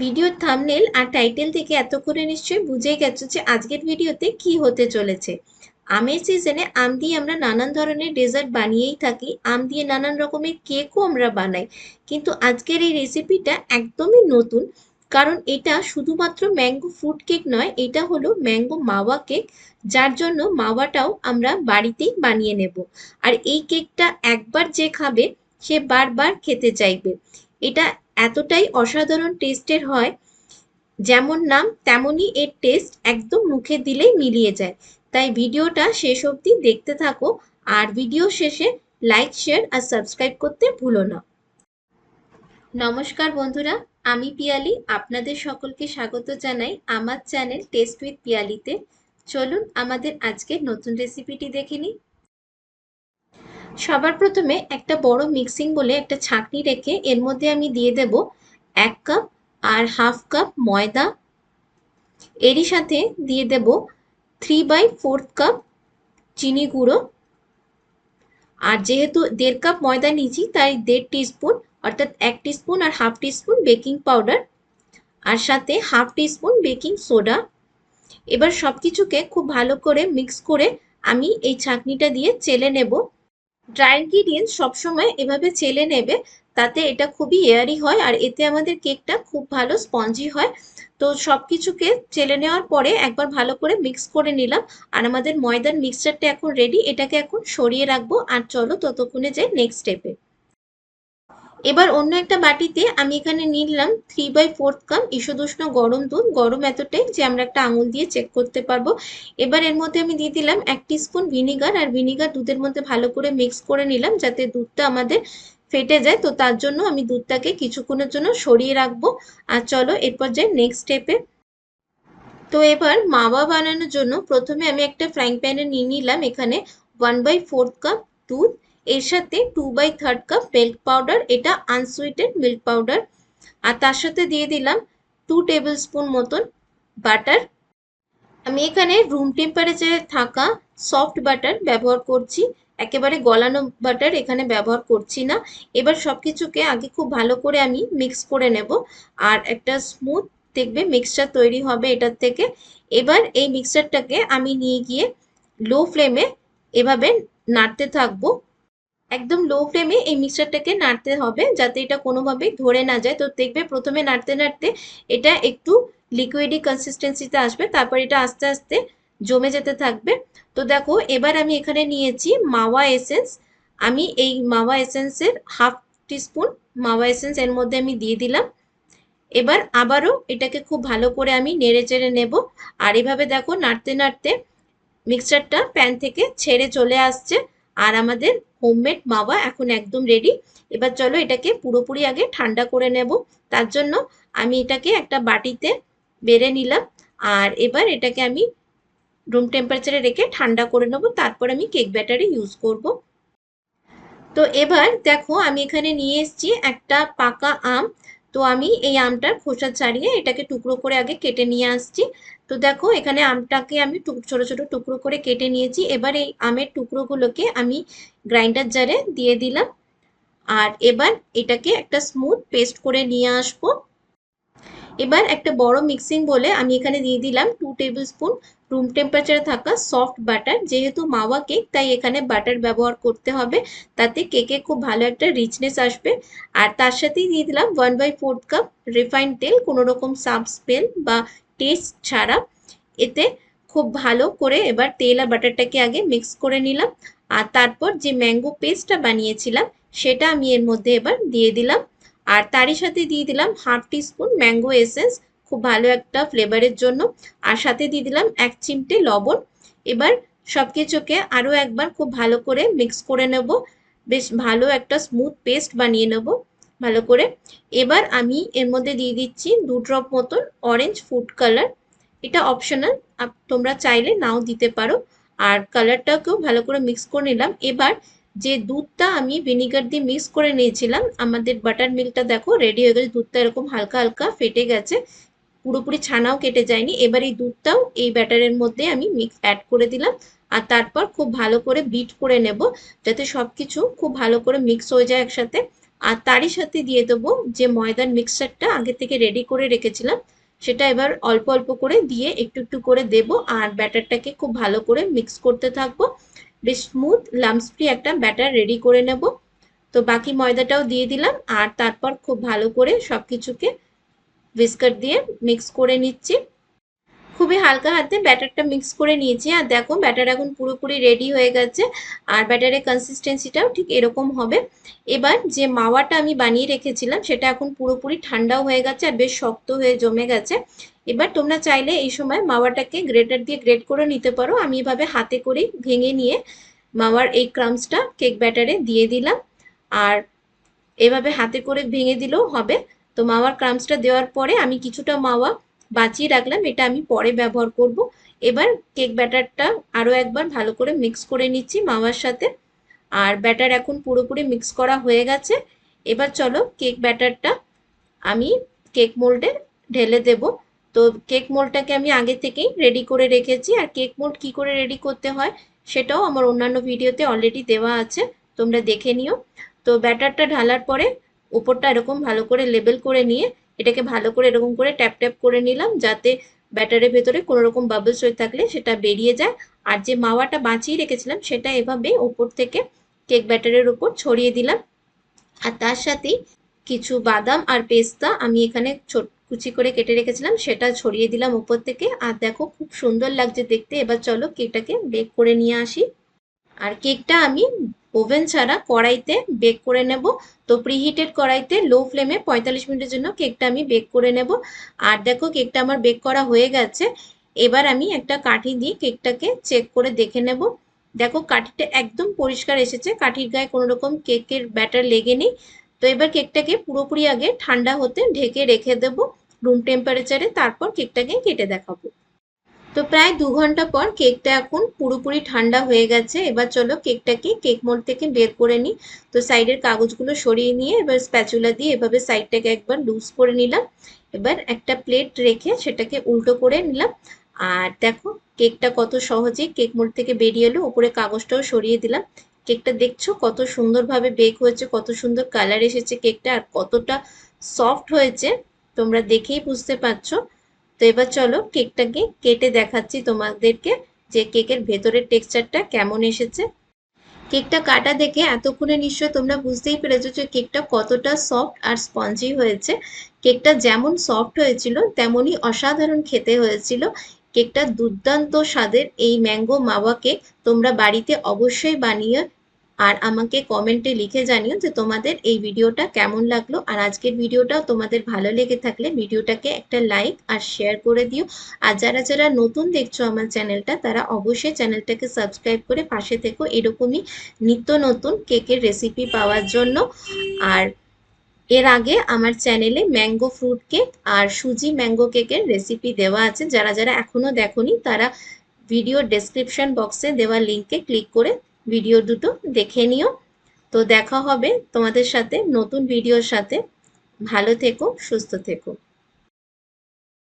ভিডিওর থামনেল আর টাইটেল থেকে এতক্ষণে নিশ্চয়ই বুঝে গেছো যে আজকের ভিডিওতে কি হতে চলেছে। আমের সিজনে আম দিয়ে আমরা নানান ধরনের ডেজার্ট বানিয়েই থাকি। আম দিয়ে নানান রকমের কেকও আমরা বানাই। কিন্তু আজকের এই রেসিপিটা একদমই নতুন। কারণ এটা শুধুমাত্র ম্যাঙ্গো ফ্রুট কেক নয়, এটা হলো ম্যাঙ্গো মাওয়া কেক যার জন্য মাওয়াটাও আমরা বাড়িতেই বানিয়ে নেব। আর এই কেকটা একবার যে খাবে, সে বারবার খেতে চাইবে। এটা এতটাই অসাধারণ টেস্টের হয়, যেমন নাম তেমনই এর টেস্ট একদম মুখে দিলেই মিলিয়ে যায়। তাই ভিডিওটা শেষ অবধি দেখতে থাকো আর ভিডিও শেষে লাইক শেয়ার আর সাবস্ক্রাইব করতে ভুলো না। নমস্কার বন্ধুরা, আমি পিয়ালি, আপনাদের সকলকে স্বাগত জানাই আমার চ্যানেল টেস্ট উইথ পিয়ালিতে। চলুন আমাদের আজকের নতুন রেসিপিটি দেখে নিই। সবার প্রথমে একটা বড় মিক্সিং বলে একটা ছাঁকনি রেখে এর মধ্যে আমি দিয়ে দেব এক কাপ আর হাফ কাপ ময়দা। এরই সাথে দিয়ে দেব থ্রি বাই ফোর্থ কাপ চিনি গুঁড়ো। আর যেহেতু দেড় কাপ ময়দা নিয়েছি, তাই দেড় টিস্পুন অর্থাৎ এক টিস্পুন আর হাফ টিস্পুন বেকিং পাউডার আর সাথে হাফ টিস্পুন বেকিং সোডা এবার সব কিছুকে খুব ভালো করে মিক্স করে আমি এই ছাঁকনিটা দিয়ে চেলে নেব। ড্রাই ইনগ্রিডিয়েন্টস সবসময় এভাবে চেলে নেবে, তাতে এটা খুবই এয়ারি হয় আর এতে আমাদের কেকটা খুব ভালো স্পঞ্জি হয়। তো সব কিছুকে চেলে নেওয়ার পরে একবার ভালো করে মিক্স করে নিলাম আর আমাদের ময়দার মিক্সচারটা এখন রেডি এটাকে এখন সরিয়ে রাখব আর চলো ততক্ষণে যাই নেক্সট স্টেপে এবার অন্য একটা বাটিতে আমি এখানে নিলাম থ্রি বাই ফোর্থ কাপ ঈষদুষ্ণ গরম দুধ। গরম এতটাই যে আমরা একটা আঙুল দিয়ে চেক করতে পারব। এবার এর মধ্যে আমি দিয়ে দিলাম এক স্পুন ভিনিগার আর ভিনিগার দুধের মধ্যে ভালো করে মিক্স করে নিলাম যাতে দুধটা আমাদের ফেটে যায়। তো তার জন্য আমি দুধটাকে কিছুক্ষণের জন্য সরিয়ে রাখব। আর চলো এরপর যাই নেক্সট স্টেপে তো এবার মাওয়া বানানোর জন্য প্রথমে আমি একটা ফ্রাইং প্যানে নিয়ে নিলাম এখানে ওয়ান বাই ফোর্থ কাপ দুধ। এর সাথে two by third cup milk powder এটা আনসুইটেড মিল্ক পাউডার আর তার সাথে দিয়ে দিলাম টু টেবিল স্পুন মতন বাটার আমি এখানে রুম টেম্পারেচারে থাকা সফট বাটার ব্যবহার করছি। একেবারে গলানো বাটার এখানে ব্যবহার করছি না। এবার সব কিছুকে আগে খুব ভালো করে আমি মিক্স করে নেব। আর একটা স্মুথ দেখবে মিক্সচার তৈরি হবে এটার থেকে। এবার এই মিক্সচারটাকে আমি নিয়ে গিয়ে লো ফ্লেমে এভাবে নাড়তে থাকব। একদম লো ফ্লেমে এই মিক্সচারটাকে নাড়তে হবে যাতে এটা কোনোভাবেই ধরে না যায়। তো দেখবে প্রথমে নাড়তে নাড়তে এটা একটু লিকুইডি কনসিস্টেন্সিতে আসবে, তারপর এটা আস্তে আস্তে জমে যেতে থাকবে। তো দেখো, এবার আমি এখানে নিয়েছি মাওয়া এসেন্স আমি এই মাওয়া এসেন্সের হাফ টিস্পুন মাওয়া এসেন্স এর মধ্যে আমি দিয়ে দিলাম। এবার আবারও এটাকে খুব ভালো করে আমি নেড়ে চেড়ে নেব। আর এভাবে দেখো, নাড়তে নাড়তে মিক্সচারটা প্যান থেকে ছেড়ে চলে আসছে। আর আমাদের হোমমেড মাওয়া এখন একদম রেডি এবার চলো এটাকে পুরোপুরি আগে ঠান্ডা করে নেব। তার জন্য আমি এটাকে একটা বাটিতে বেড়ে নিলাম। আর এবার এটাকে আমি রুম টেম্পারেচারে রেখে ঠান্ডা করে নেব। তারপর আমি কেক ব্যাটারি ইউজ করব। তো এবার দেখো আমি এখানে নিয়ে এসছি একটা পাকা আম। তো আমি এই আমটার খোসা ছাড়িয়ে এটাকে টুকরো করে আগে কেটে নিয়ে আসছি। তো দেখো, এখানে আমটাকে আমি ছোট ছোট টুকরো করে কেটে নিয়েছি। এবার এই আমের টুকরোগুলোকে আমি গ্রাইন্ডার জারে দিয়ে দিলাম। আর এবার এটাকে একটা স্মুথ পেস্ট করে নিয়ে আসব। এবার একটা বড় মিক্সিং বলে আমি এখানে দিয়ে দিলাম টু টেবিল স্পুন রুম টেম্পারেচারে থাকা সফট বাটার যেহেতু মাওয়া কেক তাই এখানে বাটার ব্যবহার করতে হবে। তাতে কেকে খুব ভালো একটা রিচনেস আসবে। আর তার সাথেই দিয়ে দিলাম one by fourth cup refined তেল, কোনো রকম সাব স্মেল বা টেস্ট ছাড়া। এতে খুব ভালো করে এবার তেল আর বাটারটাকে আগে মিক্স করে নিলাম। আর তারপর যে ম্যাঙ্গো পেস্টটা বানিয়েছিলাম, সেটা আমি এর মধ্যে এবার দিয়ে দিলাম। আর তারই সাথে দিয়ে দিলাম হাফ টিস্পুন ম্যাঙ্গো এসেন্স, খুব ভালো একটা ফ্লেভারের জন্য। আর সাথে দিয়ে দিলাম এক চিমটে লবণ। এবার সব কিছুকে আরও একবার খুব ভালো করে মিক্স করে নেব। বেশ ভালো একটা স্মুথ পেস্ট বানিয়ে নেব, ভালো করে। এবার আমি এর মধ্যে দিয়ে দিচ্ছি দু ড্রপ মতন অরেঞ্জ ফুড কালার এটা অপশনাল তোমরা চাইলে নাও দিতে পারো। আর কালারটাকেও ভালো করে মিক্স করে নিলাম। এবার যে দুধটা আমি ভিনিগার দিয়ে মিক্স করে নিয়েছিলাম, আমাদের বাটার মিল্কটা দেখো রেডি হয়ে গেছে, দুধটা এরকম হালকা হালকা ফেটে গেছে, পুরোপুরি ছানাও কেটে যায়নি। এবার এই দুধটাও এই ব্যাটারের মধ্যে আমি মিক্স অ্যাড করে দিলাম আর তারপর খুব ভালো করে বিট করে নেব যাতে সব কিছু খুব ভালো করে মিক্স হয়ে যায় একসাথে। আর তারই সাথে দিয়ে দেবো যে ময়দার মিক্সচারটা আগে থেকে রেডি করে রেখেছিলাম, সেটা এবার অল্প অল্প করে দিয়ে একটু একটু করে দেব আর ব্যাটারটাকে খুব ভালো করে মিক্স করতে থাকব। বেশ স্মুথ লামস ফ্রি একটা ব্যাটার রেডি করে নেব। তো বাকি ময়দাটাও দিয়ে দিলাম আর তারপর খুব ভালো করে সব কিছুকে বিস্কাট দিয়ে মিক্স করে নিচ্ছি। খুবই হালকা হাতে ব্যাটারটা মিক্স করে নিয়েছি। আর দেখো, ব্যাটার এখন পুরোপুরি রেডি হয়ে গেছে। আর ব্যাটারের কনসিস্টেন্সিটাও ঠিক এরকম হবে। এবার যে মাওয়াটা আমি বানিয়ে রেখেছিলাম, সেটা এখন পুরোপুরি ঠান্ডাও হয়ে গেছে আর বেশ শক্ত হয়ে জমে গেছে। এবার তোমরা চাইলে এই সময় মাওয়াটাকে গ্রেটার দিয়ে গ্রেট করে নিতে পারো। আমি এভাবে হাতে করেই ভেঙে নিয়ে মাওয়ার এই ক্রামসটা কেক ব্যাটারে দিয়ে দিলাম। আর এভাবে হাতে করে ভেঙে দিলেও হবে। তো মাওয়ার ক্রামসটা দেওয়ার পরে আমি কিছুটা মাওয়া বাঁচিয়ে রাখলাম, এটা আমি পরে ব্যবহার করব। এবার কেক ব্যাটারটা আরও একবার ভালো করে মিক্স করে নিচ্ছি মাওয়ার সাথে। আর ব্যাটার এখন পুরোপুরি মিক্স করা হয়ে গেছে। এবার চলো কেক ব্যাটারটা আমি কেক মোল্ডে ঢেলে দেব। তো কেক মোল্ডটাকে আমি আগে থেকেই রেডি করে রেখেছি। আর কেক মোল্ড কি করে রেডি করতে হয় সেটাও আমার অন্যান্য ভিডিওতে অলরেডি দেওয়া আছে। তোমরা দেখে নিও। তো ব্যাটারটা ঢালার পরে উপরটা এরকম ভালো করে লেবেল করে নিয়ে এটাকে ভালো করে এরকম করে ট্যাপ ট্যাপ করে নিলাম যাতে ব্যাটারের ভেতরে কোনো রকম বাবলস হয়ে থাকলে সেটা বেরিয়ে যায়। আর যে মাওয়াটা বাঁচিয়ে রেখেছিলাম সেটা এভাবে ওপর থেকে কেক ব্যাটারের উপর ছড়িয়ে দিলাম। আর তার সাথেই কিছু বাদাম আর পেস্তা আমি এখানে কুচি করে কেটে রেখেছিলাম, সেটা ছড়িয়ে দিলাম উপর থেকে। আর দেখো খুব সুন্দর লাগছে দেখতে। এবার চলো কেকটাকে বেক করে নিয়ে আসি। আর কেকটা আমি ওভেন ছাড়া কড়াইতে বেক করে নেব। তো প্রিহিটেড কড়াইতে লো ফ্লেমে পঁয়তাল্লিশ মিনিটের জন্য কেকটা আমি বেক করে নেব। আর দেখো কেকটা আমার বেক করা হয়ে গেছে। এবার আমি একটা কাঠি দিয়ে কেকটাকে চেক করে দেখে নেব। দেখো কাঠিটা একদম পরিষ্কার এসেছে। কাঠির গায়ে কোনো রকম কেকের ব্যাটার লেগে নেই। তো এবার কেকটাকে পুরোপুরি আগে ঠান্ডা হতে ঢেকে রেখে দেব। রুম টেম্পারেচারে তারপর কেকটাকে কেটে দেখাবো। তো প্রায় দু ঘণ্টা পর কেকটা এখন পুরোপুরি ঠান্ডা হয়ে গেছে। এবার চলো কেকটাকে কেক মোল্ড থেকে বের করে নিই। তো সাইডের কাগজগুলো সরিয়ে নিয়ে এবার স্প্যাচুলা দিয়ে এভাবে সাইডটাকে একবার লুজ করে নিলাম। এবার একটা প্লেট রেখে সেটাকে উল্টো করে নিলাম। আর দেখো কেকটা কত সহজে কেক মোল্ড থেকে বেরিয়ে এলো উপরে কাগজটাও সরিয়ে দিলাম। কেকটা দেখছ কত সুন্দরভাবে বেক হয়েছে, কত সুন্দর কালার এসেছে কেকটা, আর কতটা সফট হয়েছে, তোমরা দেখেই বুঝতে পারছ। তো এবার চলো কেকটাকে কেটে দেখাচ্ছি তোমাদেরকে যে কেকের ভেতরের টেক্সচারটা কেমন এসেছে। কেকটা কাটা দেখে এতক্ষণে নিশ্চয় তোমরা বুঝতেই পেরেছ যে কেকটা কতটা সফট আর স্পঞ্জি হয়েছে। কেকটা যেমন সফট হয়েছিল, তেমনই অসাধারণ খেতে হয়েছিল। কেকটা দুর্দান্ত স্বাদের এই ম্যাঙ্গো মাওয়া কেক তোমরা বাড়িতে অবশ্যই বানিয়ে আর আমাকে কমেন্টে লিখে জানিও যে তোমাদের এই ভিডিওটা কেমন লাগল। আর আজকের ভিডিওটাও তোমাদের ভালো লেগে থাকলে ভিডিওটাকে একটা লাইক আর শেয়ার করে দিও। আর যারা যারা নতুন দেখছ আমার চ্যানেলটা, তারা অবশ্যই চ্যানেলটাকে সাবস্ক্রাইব করে পাশে থেকো এরকমই নিত্য নতুন কেকের রেসিপি পাওয়ার জন্য। আর এর আগে আমার চ্যানেলে ম্যাঙ্গো ফ্রুট কেক আর সুজি ম্যাঙ্গো কেকের রেসিপি দেওয়া আছে। যারা যারা এখনও দেখোনি, তারা ভিডিও ডেসক্রিপশন বক্সে দেওয়া লিঙ্কে ক্লিক করে ভিডিও দুটো দেখে নিও। তো দেখা হবে তোমাদের সাথে নতুন ভিডিওর সাথে। ভালো থেকো, সুস্থ থেকো।